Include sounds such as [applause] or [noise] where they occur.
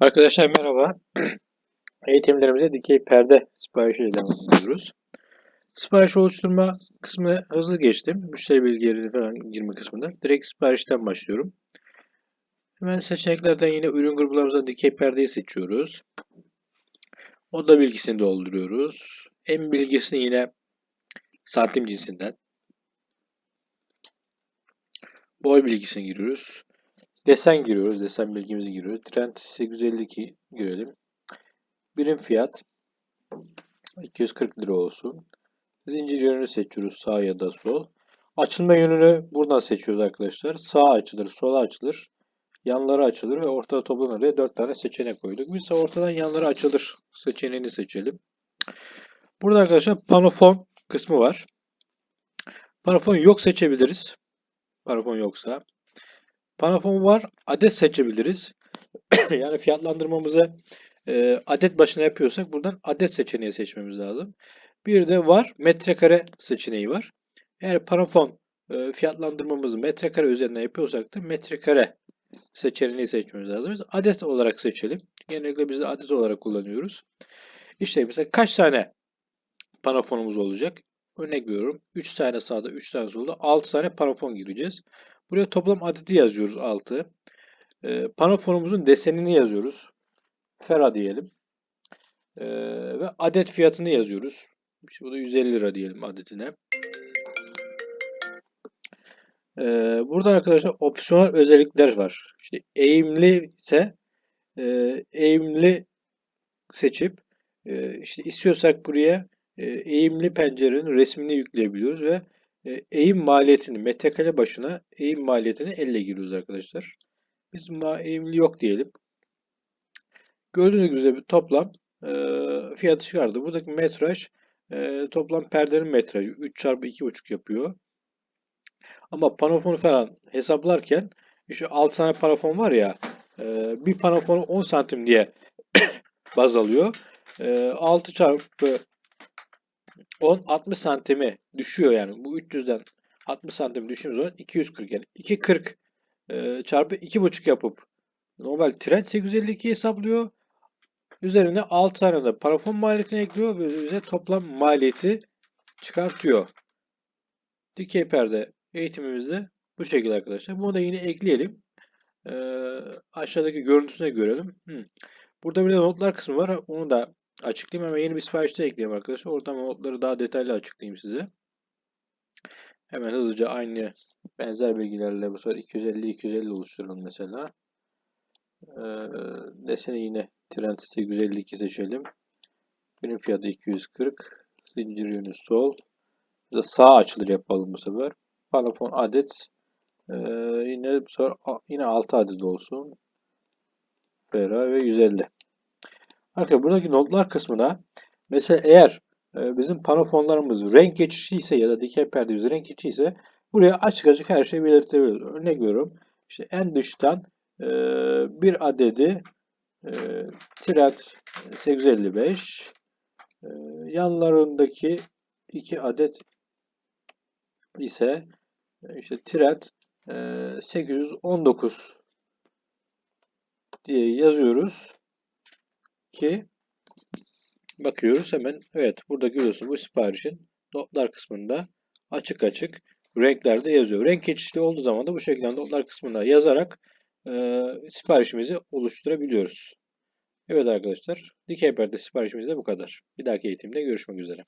Arkadaşlar merhaba. [clears throat] Eğitimlerimize dikey perde siparişiyle devam ediyoruz. Sipariş oluşturma kısmını hızlı geçtim. Müşteri bilgileri falan girme kısmında. Direkt siparişten başlıyorum. Hemen seçeneklerden yine ürün gruplarımızdan dikey perdeyi seçiyoruz. Oda bilgisini dolduruyoruz. En bilgisini yine santim cinsinden. Boy bilgisini giriyoruz. Desen giriyoruz. Desen bilgimizi giriyoruz. Trend 852 girelim. Birim fiyat 240 lira olsun. Zincir yönünü seçiyoruz. Sağ ya da sol. Açılma yönünü buradan seçiyoruz arkadaşlar. Sağ açılır, sola açılır. Yanları açılır ve ortada toplanır diye 4 tane seçenek koyduk. Biz ise ortadan yanları açılır seçeneğini seçelim. Burada arkadaşlar panofon kısmı var. Panofon yok seçebiliriz. Panofon yoksa. Panofon var. Adet seçebiliriz. [clears throat] yani fiyatlandırmamızı e, adet başına yapıyorsak buradan adet seçeneği seçmemiz lazım. Bir de var metrekare seçeneği var. Eğer panofon e, fiyatlandırmamızı metrekare üzerinden yapıyorsak da metrekare seçeneğini seçmemiz lazım. Biz adet olarak seçelim. Genellikle biz de adet olarak kullanıyoruz. İşte mesela kaç tane panofonumuz olacak? Örnek veriyorum. 3 tane sağda, 3 tane solda, 6 tane panofon gireceğiz. Buraya toplam adeti yazıyoruz 6. E, panofonumuzun desenini yazıyoruz. Fera diyelim. E, ve adet fiyatını yazıyoruz. İşte bu da 150 lira diyelim adetine. E, burada arkadaşlar opsiyonel özellikler var. İşte eğimli ise e, eğimli seçip e, işte istiyorsak buraya e, eğimli pencerenin resmini yükleyebiliyoruz ve eğim maliyetini metrekare başına eğim maliyetini elle giriyoruz arkadaşlar. Biz eğimli yok diyelim. Gördüğünüz gibi toplam e, fiyatı çıkardı. Buradaki metraj e, toplam perdenin metrajı 3 çarpı 2,5 yapıyor. Ama panofonu falan hesaplarken işte 6 tane panofon var ya e, bir panofonu 10 santim diye [coughs] baz alıyor. E, 6 çarpı 10 60 santimi düşüyor yani. Bu 300'den 60 santim düştüğümüz zaman 240 yani 240 e, çarpı 2,5 yapıp normal trend 852 hesaplıyor. Üzerine 6 tane de parafon maliyetini ekliyor ve bize toplam maliyeti çıkartıyor. Dikey perde eğitimimizde bu şekilde arkadaşlar. Bunu da yine ekleyelim. Ee, aşağıdaki görüntüsüne görelim. Hmm. Burada bir de notlar kısmı var. Onu da açıklayayım. Hemen yeni bir siparişte ekleyeyim arkadaşlar. Oradan notları daha detaylı açıklayayım size. Hemen hızlıca aynı benzer bilgilerle bu sefer 250-250 oluşturalım mesela. Ee, deseni yine Trend 852 seçelim. Günün fiyatı 240. Zincir yönü sol. Bize sağ açılır yapalım bu sefer. Panafon adet. Ee, yine bu sefer yine 6 adet olsun. Fera ve 150. Arkadaşlar buradaki notlar kısmına mesela eğer e, bizim panofonlarımız renk geçişi ise ya da dikey perdemiz renk geçişi ise buraya açık açık her şeyi belirtebiliriz. Örnek veriyorum. İşte en dıştan e, bir adedi e, Trend 855 e, yanlarındaki iki adet ise e, işte Trend e, 819 diye yazıyoruz ki bakıyoruz hemen evet burada görüyorsunuz bu siparişin notlar kısmında açık açık renklerde yazıyor. Renk geçişli olduğu zaman da bu şekilde notlar kısmında yazarak e, siparişimizi oluşturabiliyoruz. Evet arkadaşlar, dikey perde siparişimiz de bu kadar. Bir dahaki eğitimde görüşmek üzere.